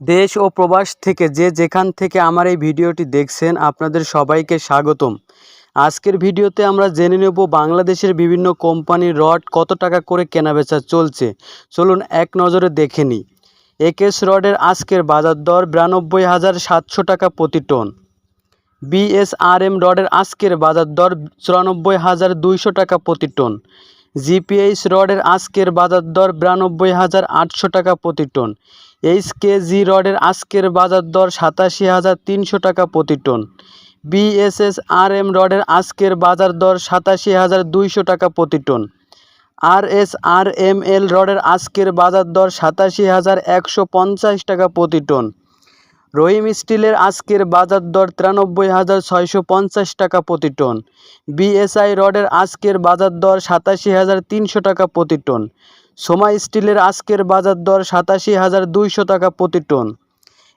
দেশ ও প্রবাস থেকে যে যেখান থেকে আমার এই ভিডিওটি দেখছেন, আপনাদের সবাইকে স্বাগতম। আজকের ভিডিওতে আমরা জেনে নেব বাংলাদেশের বিভিন্ন কোম্পানির রড কত টাকা করে কেনাবেচা চলছে। চলুন এক নজরে দেখে নিই। একেস রডের আজকের বাজার দর বিরানব্বই হাজার সাতশো টাকা প্রতি টন। বিএসআরএম রডের আজকের বাজার দর চুরানব্বই হাজার দুইশো টাকা প্রতি টন। জিপিএইচ রডের আজকের বাজার দর বিরানব্বই হাজার আটশো টাকা প্রতি টন। এইচ কেজি রডের আজকের বাজার দর সাতাশি হাজার তিনশো টাকা প্রতি টন। এম রডের আজকের বাজার দর সাতাশি হাজার দুইশো টাকা প্রতি টন। আর এস আর এম এল রডের আজকের বাজার দর সাতাশি হাজার একশো পঞ্চাশ টাকা প্রতি টন। রহিম স্টিলের আজকের বাজার দর তিরানব্বই হাজার ছয়শো পঞ্চাশ টাকা প্রতি টন। বিএসআই রডের আজকের বাজার দর সাতাশি হাজার তিনশো টাকা প্রতি টন। সোমা স্টিলের আজকের বাজার দর সাতাশি হাজার দুইশো টাকা প্রতি টন।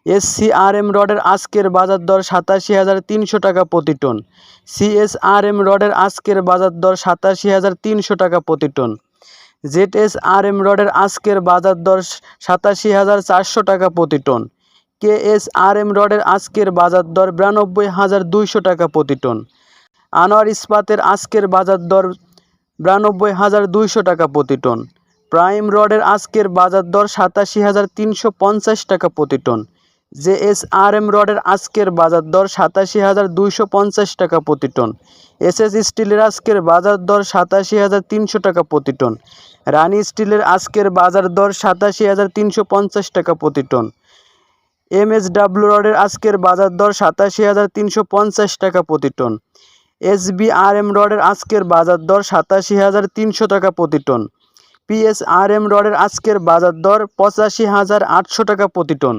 এসসিআরএম রডের আজকের বাজার দর সাতাশি হাজার তিনশো টাকা প্রতি টন। সিএসআরএম রডের আজকের বাজার দর সাতাশি হাজার তিনশো টাকা প্রতি ton. Z S R M রডের আজকের বাজার দর সাতাশি হাজার চারশো টাকা প্রতি টন। কেএসআরএম রডের আজকের বাজার দর বিরানব্বই হাজার দুইশো টাকা প্রতি টন। আনোয়ার ইস্পাতের আজকের বাজার দর বিরানব্বই হাজার দুইশো টাকা প্রতি টন। প্রাইম রডের আজকের বাজার দর সাতাশি হাজার তিনশো পঞ্চাশ টাকা প্রতি টন। জেএসআরএম রডের আজকের বাজার দর সাতাশি হাজার দুইশো পঞ্চাশ টাকা প্রতি টন। এসএস স্টিলের আজকের বাজার দর সাতাশি হাজার তিনশো টাকা প্রতি টন। রানি স্টিলের আজকের বাজার দর সাতাশি হাজার তিনশো পঞ্চাশ টাকা প্রতি টন। এমএসডাব্লিউ রডের আজকের বাজার দর সাতাশি হাজার তিনশো পঞ্চাশ টাকা প্রতি টন। এসবিআরএম রডের আজকের বাজার দর সাতাশি হাজার তিনশো টাকা প্রতি টন। পিএসআরএম রডের আজকের বাজার দর পঁচাশি হাজার আটশো টাকা প্রতি টন।